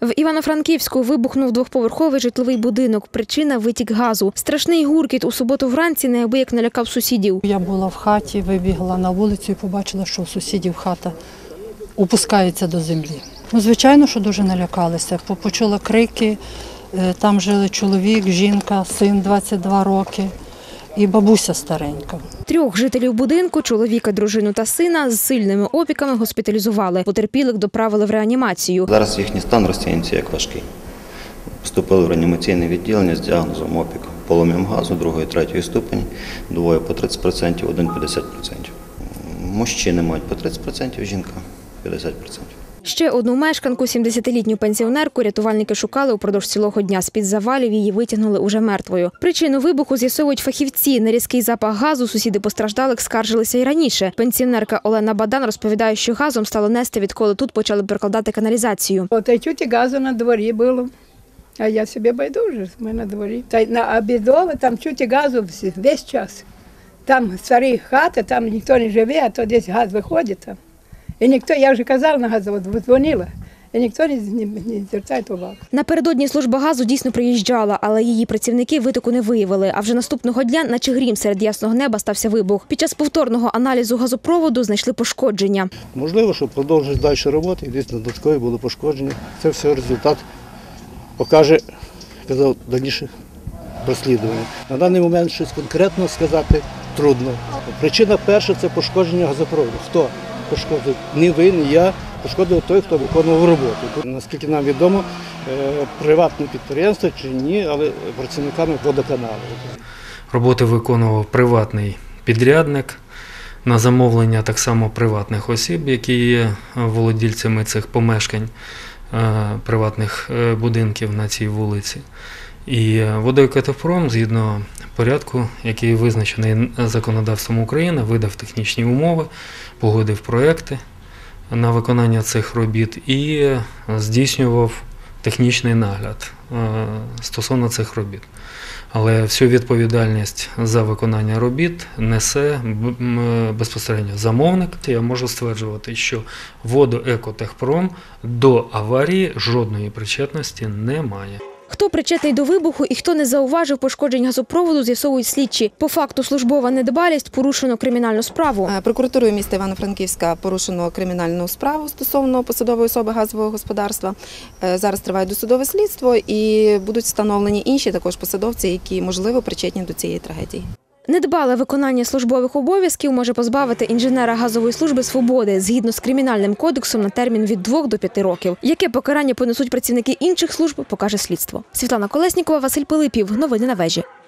В Івано-Франківську вибухнув двохповерховий житловий будинок. Причина витік газу. Страшний гуркіт у суботу вранці неабияк налякав сусідів. Я була в хаті, вибігла на вулицю і побачила, що у сусідів хата опускається до землі. Ну, звичайно, що дуже налякалися. Почула крики, е, там жили чоловік, жінка, син 22 роки і бабуся старенька. Трьох жителів будинку, чоловіка, дружину та сина з сильними опіками госпіталізували. Потерпілих доправили в реанімацію. Зараз їхній стан розцінюється як важкий. Поступили в реанімаційне відділення з діагнозом опік полум'ям газу другої, третьої ступені, двоє по 30%, один 50%. Мужчини мають по 30%, жінка 50%. Ще одну мешканку, 70-літню пенсіонерку, рятувальники шукали упродовж цілого дня. З-під завалів її витягнули уже мертвою. Причину вибуху з'ясовують фахівці. На різкий запах газу сусіди постраждалих скаржилися і раніше. Пенсіонерка Олена Бадан розповідає, що газом стало нести, відколи тут почали прокладати каналізацію. От і чуть і газу на дворі було. А я собі байдуже, ми на дворі. Та на обідове там чуть і газу весь час. Там старі хати, там ніхто не живе, а то десь газ виходить там. І ніхто, я вже казала на газовод, дзвонила, і ніхто не, не, не звертає увагу. Напередодні служба газу дійсно приїжджала, але її працівники витоку не виявили. А вже наступного дня, наче грім серед ясного неба, стався вибух. Під час повторного аналізу газопроводу знайшли пошкодження. Можливо, що продовжують далі роботи, і десь додаткові були пошкодження. Це все результат покаже, казав, дальніших розслідувань. На даний момент щось конкретно сказати трудно. Причина перша це пошкодження газопроводу. Хто пошкодив? Ні ви, ні я. Пошкодив той, хто виконував роботу. Наскільки нам відомо, е, приватне підприємство чи ні, але працівниками водоканалу. Роботи виконував приватний підрядник на замовлення так само приватних осіб, які є володільцями цих помешкань е, приватних е, будинків на цій вулиці. І водоекотефром, згідно порядку, який визначений законодавством України, видав технічні умови, погодив проекти на виконання цих робіт і е, здійснював технічний нагляд е, стосовно цих робіт. Але всю відповідальність за виконання робіт несе безпосередньо замовник. Я можу стверджувати, що водоекотехпром до аварії жодної причетності не має. Хто причетний до вибуху і хто не зауважив пошкоджень газопроводу, з'ясовують слідчі. По факту службова недбалість порушено кримінальну справу. Е, Прокуратурою міста Івано-Франківська порушено кримінальну справу стосовно посадової особи газового господарства. Е, Зараз триває досудове слідство і будуть встановлені інші також посадовці, які можливо причетні до цієї трагедії. Недбале виконання службових обов'язків може позбавити інженера газової служби свободи згідно з кримінальним кодексом на термін від 2 до 5 років. Яке покарання понесуть працівники інших служб, покаже слідство. Світлана Колеснікова, Василь Пилипів. Новини на вежі.